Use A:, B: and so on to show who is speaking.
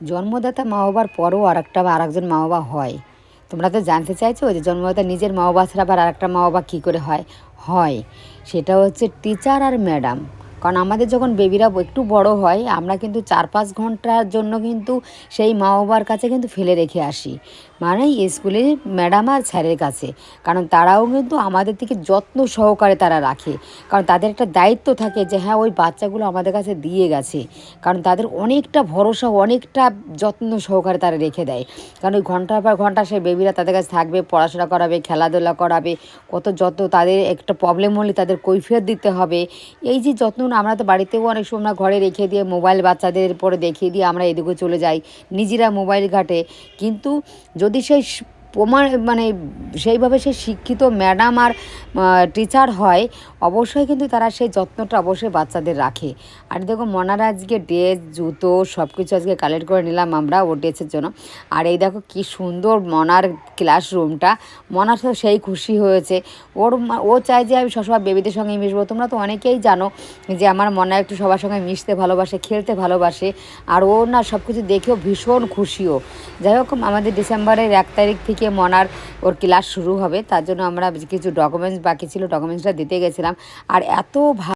A: জন্মদাতা মা বাবার পরও আর একটা আর একজন মা বাবা হয়। তোমরা তো জানতে চাইছো যে জন্মদাতা নিজের মা বাবা ছাড়া আবার আরেকটা মা বাবা কী করে হয়? হয়। সেটা হচ্ছে টিচার আর ম্যাডাম কারণ আমাদের যখন বেবিরা একটু বড় হয়, আমরা কিন্তু চার পাঁচ ঘণ্টার জন্য কিন্তু সেই মা বাবার কাছে কিন্তু ফেলে রেখে আসি। মানে স্কুলে ম্যাডাম আর স্যারের কাছে। কারণ তারাও কিন্তু আমাদের থেকে যত্ন সহকারে তারা রাখে। কারণ তাদের একটা দায়িত্ব থাকে যে হ্যাঁ ওই বাচ্চাগুলো আমাদের কাছে দিয়ে গেছে। কারণ তাদের অনেকটা ভরসা, অনেকটা যত্ন সহকারে তারা রেখে দেয়। কারণ ওই ঘণ্টার পর ঘণ্টা সেই বেবিরা তাদের কাছে থাকবে, পড়াশোনা করাবে, খেলাধুলা করাবে, কত যত্ন তাদের, একটা প্রবলেম হলে তাদের কৈফিয়ত দিতে হবে। এই যে যত্ন আমরা তো বাড়িতেও অনেক সময় আমরা ঘরে রেখে দিয়ে মোবাইল বাচ্চাদের পরে দেখিয়ে দিয়ে আমরা এদিকে চলে যাই। নিজেরা মোবাইল ঘাটে। কিন্তু যদি সেই প্রমাণ মানে সেইভাবে সে শিক্ষিত ম্যাডাম আর টিচার হয়, অবশ্যই কিন্তু তারা সেই যত্নটা অবশ্যই বাচ্চাদের রাখে। আর দেখো মনার আজকে ড্রেস, জুতো সব কিছু আজকে কালেক্ট করে নিলাম আমরা ও ড্রেসের জন্য। আর এই দেখো কি সুন্দর মনার ক্লাসরুমটা, মনার তো সেই খুশি হয়েছে। ওর ও চায় যে আমি সবসময় বেবিদের সঙ্গে মিশবো। তোমরা তো অনেকেই জানো যে আমার মনে একটু সবার সঙ্গে মিশতে ভালোবাসে, খেলতে ভালোবাসে। আর ও না সব কিছু দেখেও ভীষণ খুশিও। যাই হোক, আমাদের ডিসেম্বরের এক তারিখ থেকে মনার ওর ক্লাস শুরু হবে, তার জন্য আমরা কিছু ডকুমেন্টস বাকি ছিল ডকুমেন্টসটা দিতে গেছিলাম। আর এত